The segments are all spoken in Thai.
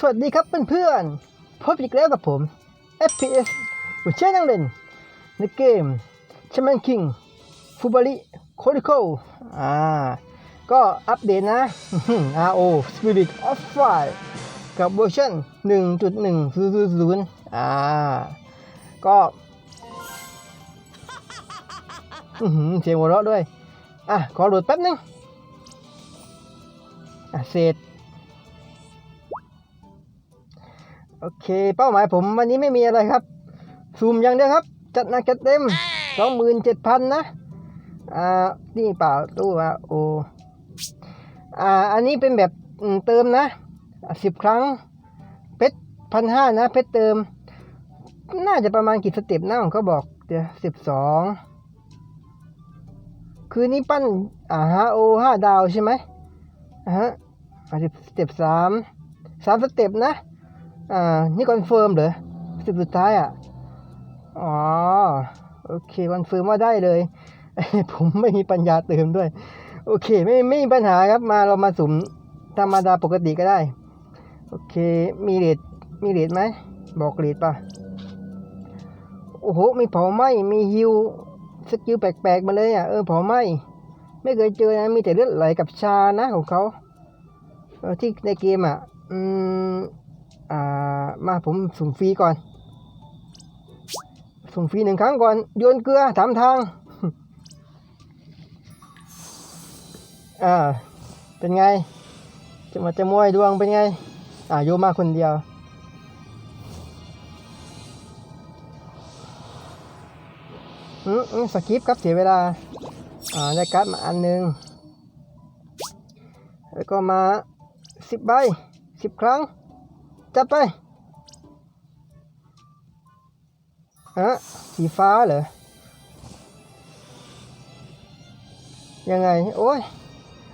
สวัสดีครับเพื่อนๆ พบอีกแล้วกับผม FPS หัวเช่นั่งเล่น ในเกม c h a m a n King f u b a r i Chronicle อ่า ก็อัปเดตนะ RO Spirit of Fire กับเวอร์ชัน1.1000อ่า ก็เสียงหัวเราะด้วย อะ ขอโหลดแป๊บนึง อะ เสร็จ โอเค เป้าหมายผมวันนี้ไม่มีอะไรครับซูมอย่างเดียวครับ จัดหนักจัดเต็มสองหมื่นเจ็ดพันนะ อ่า นี่เปล่าตู้อะโออ่า อันนี้เป็นแบบเติมนะสิบครั้ง เพชรพันห้านะ เพชรเติม น่าจะประมาณกี่สเต็ปนะของเขาบอก เดี๋ยวสิบสองคือนี่ปั้น อ่าฮะโอห้าดาวใช่ไหมอ่าฮะสิบสเต็ปสามสามสเต็ปนะ อ่า นี่คอนเฟิร์มเหรอสเต็ปสุดท้ายอะ อ๋อ โอเคคอนเฟิร์มว่าได้เลย ผมไม่มีปัญญาเติมด้วย โอเค ไม่ไม่มีปัญหาครับ มาเรามาสุ่มธรรมดาปกติก็ได้ โอเค มีเรทมีเรทไหม บอกเรทป่ะ โอ้โห มีเผาไหมมีฮิวสกิลแปลกๆมาเลยอะ เออเผาไหมไม่เคยเจอนะ มีแต่เลือดไหลกับชานะของเขาเออที่ในเกมอะ อืม อ่ามาผมสุ่มฟรีก่อน สุ่มฟรีหนึ่งครั้งก่อน โยนเกลือถามทางอ่าเป็นไง จะมาจะมวยดวงเป็นไง อ่าโยมาคนเดียวอืมอืมสกิปครับเสียเวลา อ่าได้การ์ดมาอันหนึ่งแล้วก็มาสิบใบสิบครั้ง จัดไปฮะสีฟ้าเหรอ ยังไง โอ้ย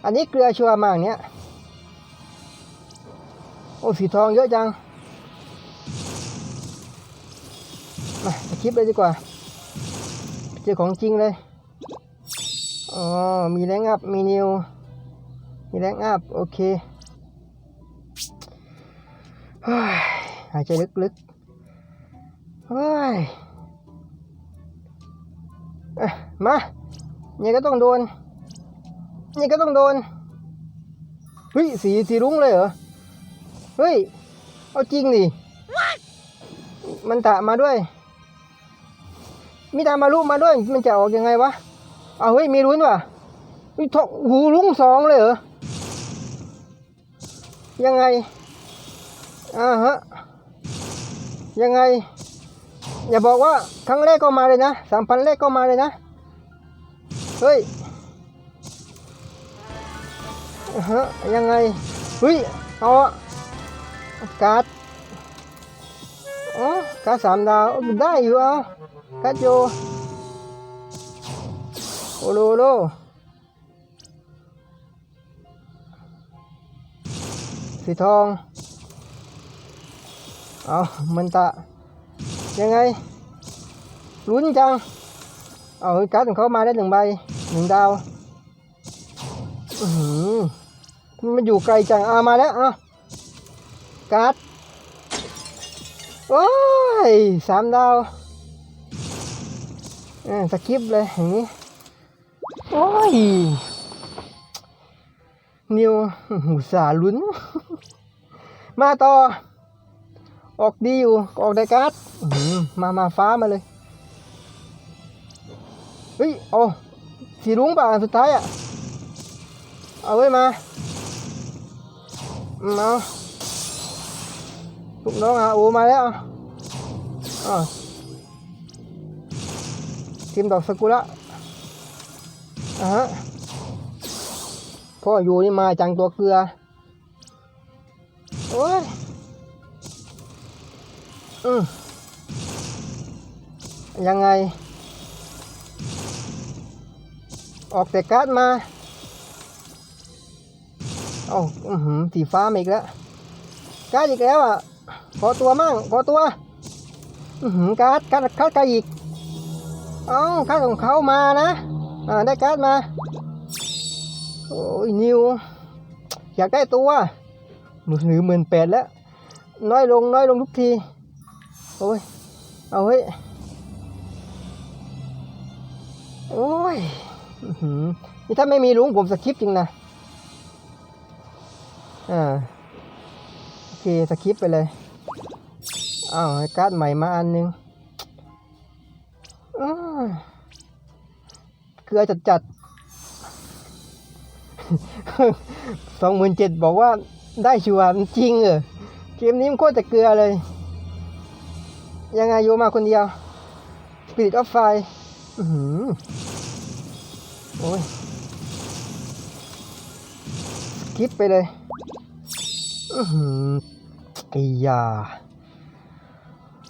อันนี้เกลือชัวร์มากเนี้ย โอ้สีทองเยอะจัง มาคลิปเลยดีกว่า เจอของจริงเลย อ๋อ มีแรงอัพ มีนิว มีแรงอัพ โอเค หายใจลึกๆเฮ้ยมาเนี่ยก็ต้องโดนเนี่ยก็ต้องโดน เฮ้ย สีสีรุ้งเลยเหรอ เฮ้ย เอาจริงดิ มันตะมาด้วย มีตามารุมาด้วย มันจะออกยังไงวะ เอาเฮ้ย มีรุ้นว่ะมีทองหูรุ้งสองเลยเหรอ ยังไง อ่าฮะ ยังไง อย่าบอกว่าครั้งแรกก็มาเลยนะสามพันแรกก็มาเลยนะ เฮ้ยอ่าฮะ ยังไงเฮ้ยเอาการ์ดอ๋อการ์ดสามดาวได้อยู่เอาการ์ดโยโอโลโลสีทอง เอามันตะยังไงลุ้นจัง เอาการ์ดของเขามาได้หนึ่งใบหนึ่งดาวอืมันอยู่ไกลจังอามาแล้วเอาการ์ดโอ้ยสามดาวเออสกิปเลยอย่างนี้โอ้ยนิวหูสาลุ้น มาต่อ ออกดีอยู่ ออกได้การ์ดมามาฟ้ามาเลย เฮ้ยโอ้สีรุ้งป่ะสุดท้ายอะ เอาไว้มาเอาลูกน้องอาโอมาแล้วอะทีมดอกสกุระอะฮะพ่ออยู่นี่มาจังตัวเกลือ โอ้ย อืมยังไง ออกแต่การ์ดมา เอาอือหือสีฟ้ามาอีกแล้วการ์ดอีกแล้วอะขอตัวมั่งขอตัว อือหือการ์ดการ์ดการ์ดการ์ดอีก เอ้าการ์ดของเขามานะ อ่า ได้การ์ดมา โอ้ยนิว อยากได้ตัวมือถือหมื่นแปดแล้ว น้อยลงน้อยลงทุกที โอ้ย เอาเฮ้ย โอ้ยอื้อหือนี่ถ้าไม่มีลุงผมสคริปจริงนะ อ่า โอเคสคริปไปเลย อ้าวให้การ์ดใหม่มาอันหนึงอ้าวเกลือจัดจัดสองหมื่นเจ็ดบอกว่าได้ชัวร์จริงเหรอเกมนี้มันโคตรจะเกลือเลย ยังไงโยมาคนเดียว Spirit of Fire อื้อโอ้ยสกิปไปเลยอือหือไอ้ยา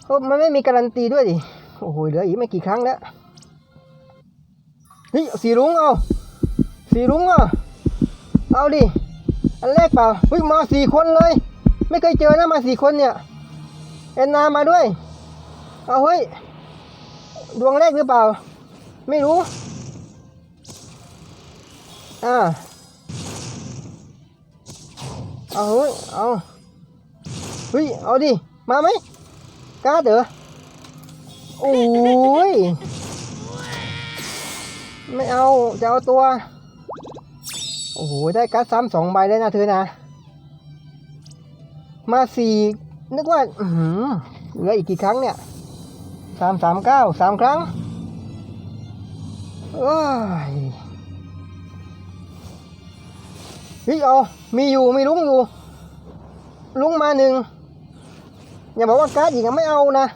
โอ้มันไม่มีการันตีด้วยดิ โอ้โหเหลืออีกไม่กี่ครั้งแล้วเฮ้ยสีรุ้งเอาสีรุ้งอะเอาดิ อันแรกเปล่าเฮ้ยมาสี่คนเลย ไม่เคยเจอนะมาสี่คนเนี่ยแอนนามาด้วย เอาเฮ้ย ดวงแรกหรือเปล่า ไม่รู้ อ่า เอาเฮ้ย เอาเฮ้ย เอาดิ มาไหมกล้าเด้อโอ้ย ไม่เอา จะเอาตัว โอ้โห ได้การ์ดซ้ำสองใบเลยนะเธอนะ มาสี่นึกว่า เหลืออีกกี่ครั้งเนี่ย สามสามเก้าสามครั้งโอ้ยเฮ้ยเอา มีอยู่ มีลุงอยู่ ลุงมาหนึ่งอย่าบอกว่าการ์ดอีกอะไม่เอานะ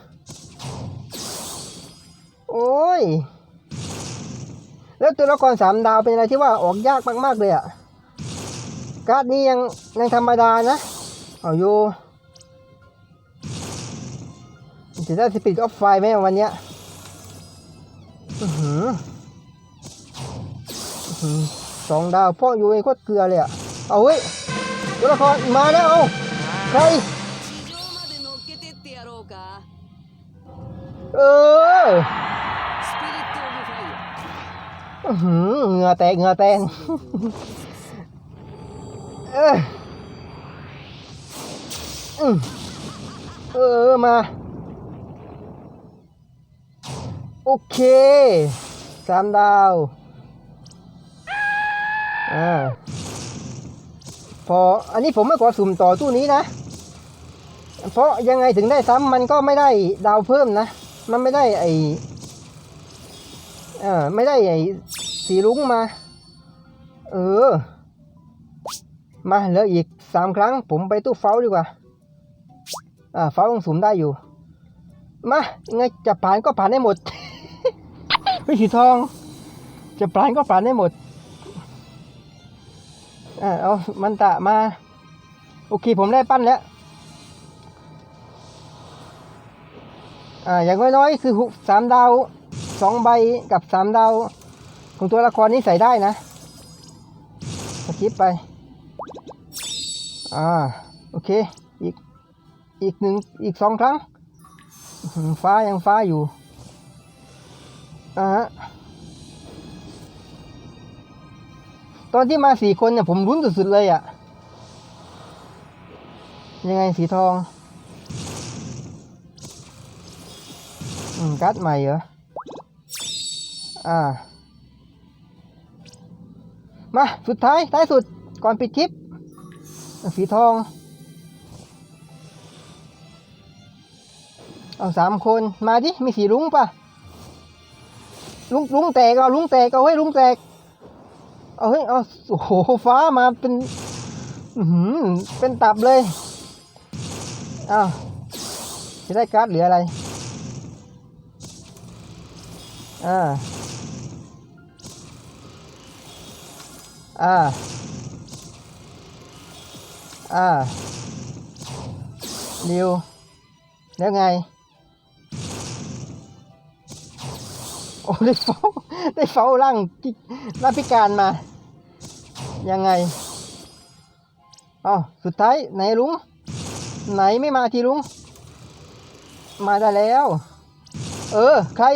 โอ้ย แล้วตัวละครสามดาวเป็นอะไรที่ว่าออกยากมาก ๆ เลยอะการ์ดนี้ยังยังธรรมดานะ เอาอยู่ จะได้สปีดออฟไฟไหมวันเนี้ยสองดาวพ่ออยู่เองก็เกลือเลยอะเอาเว้ยตัวละครมาแล้วเอาใครเออเหงื่อแตกเงื่แตกเออเออมา โอเคสามดาวอ่าพออันนี้ผมไม่ขอสุ่มต่อตู้นี้นะ เพราะยังไงถึงได้ซ้ำมันก็ไม่ได้ดาวเพิ่มนะ มันไม่ได้ไอเออไม่ได้ไอ้สีรุ้งมา เออ มาเหลืออีกสามครั้ง ผมไปตู้เฝ้าดีกว่า อ่าเฝ้าลงสุ่มได้อยู่ มาไงจะผ่านก็ผ่านได้หมด ไม่สีทอง จะผ่านก็ผ่านได้หมดอ่าเอามันตะมา โอเคผมได้ปั้นแล้วอ่าอย่างน้อยๆคือหุสามดาวสองใบกับสามดาว ของตัวละครนี้ใส่ได้นะสกิปไป อ่า โอเค อีก อีกหนึ่งอีกสองครั้ง ฟ้ายังฟ้าอยู่ อ่าฮะตอนที่มาสี่คนเนี่ย ผมรุ้นสุดๆเลยอะ่ะ ยังไงสีทอง อืมการ์ดใหม่เหรอ อ่า มา สุดท้ายท้ายสุดก่อนปิดคลิป สีทอง เอาสามคนมาดิ มีสีลุงปะ ลุงลุงแตกเอาลุงแตกเอาเฮ้ยลุงแตก เอาเฮ้ยเอาโอ้โหฟ้ามาเป็นอือหือเป็นตับเลยอ้าวจะได้การ์ดเหลืออะไรอ่าอ่าอ่าเร็วแล้วไง โอ้ได้เฝ้าได้เฝ้าร่างร่างพิการมา ยังไงอ๋อสุดท้ายไหนลุง ไหนไม่มาทีลุง มาได้แล้ว เออ ใคร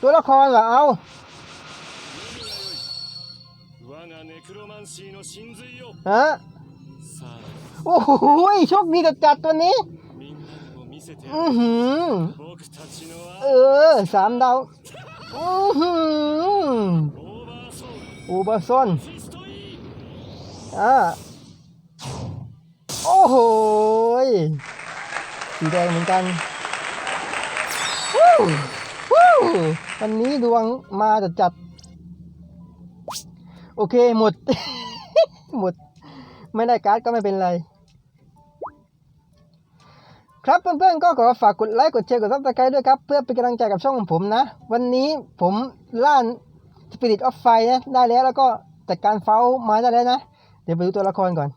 ตัวละครเหรอเอาฮะโอ้โหโชคดีจัดจัดตัวนี้ เออสามดาวอือหืออูบาซอนอ่าโอ้โหสีแดงเหมือนกันวู้วู้วันนี้ดวงมาจัดจัด โอเคหมด หมด ไม่ได้การ์ดก็ไม่เป็นไร ครับเพื่อนๆก็ขอฝากกดไลค์กดแชร์กดซับสไครต์ด้วยครับ เพื่อเป็นกำลังใจกับช่องของผมนะ วันนี้ผมล่าน Spirit of Fire นะได้แล้วแล้วก็จัดการเฝ้ามาได้แล้วนะ เดี๋ยวไปดูตัวละครก่อน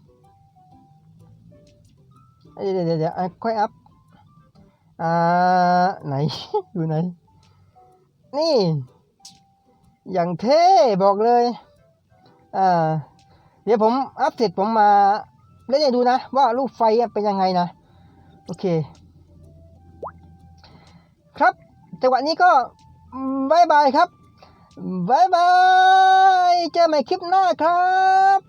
เดี๋ยวเดี๋ยวเดี๋ยวอะค่อยอัพอ่าไหน อยู่ไหน นี่ อย่างเท่บอกเลยอ่าเดี๋ยวผมอัพเสร็จผมมาเล่นให้ดูนะ ว่ารูปไฟเป็นยังไงนะ โอเค ครับจังหวะนี้ก็บายบายครับบายบาย เจอใหม่คลิปหน้าครับ